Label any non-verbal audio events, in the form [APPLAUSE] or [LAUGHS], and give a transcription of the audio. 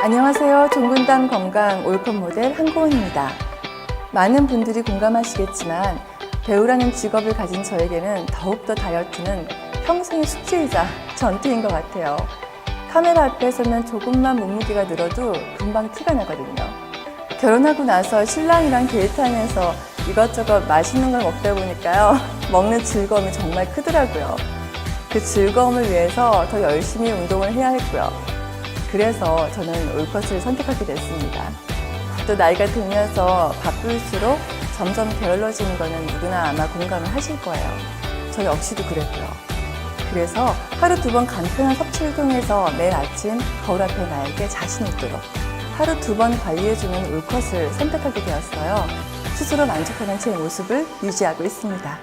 안녕하세요. 종근당 건강 올컷 모델 한고은입니다. 많은 분들이 공감하시겠지만 배우라는 직업을 가진 저에게는 더욱더 다이어트는 평생의 숙제이자 전투인 것 같아요. 카메라 앞에서는 조금만 몸무게가 늘어도 금방 티가 나거든요. 결혼하고 나서 신랑이랑 데이트하면서 이것저것 맛있는 걸 먹다 보니까요. [LAUGHS] 먹는 즐거움이 정말 크더라고요. 그 즐거움을 위해서 더 열심히 운동을 해야 했고요. 그래서 저는 올컷을 선택하게 됐습니다. 또 나이가 들면서 바쁠수록 점점 게을러지는 거는 누구나 아마 공감을 하실 거예요. 저 역시도 그랬고요. 그래서 하루 두 번 간편한 섭취를 통해서 매일 아침 거울 앞에 나에게 자신 있도록 하루 두 번 관리해주는 올컷을 선택하게 되었어요. 스스로 만족하는 제 모습을 유지하고 있습니다.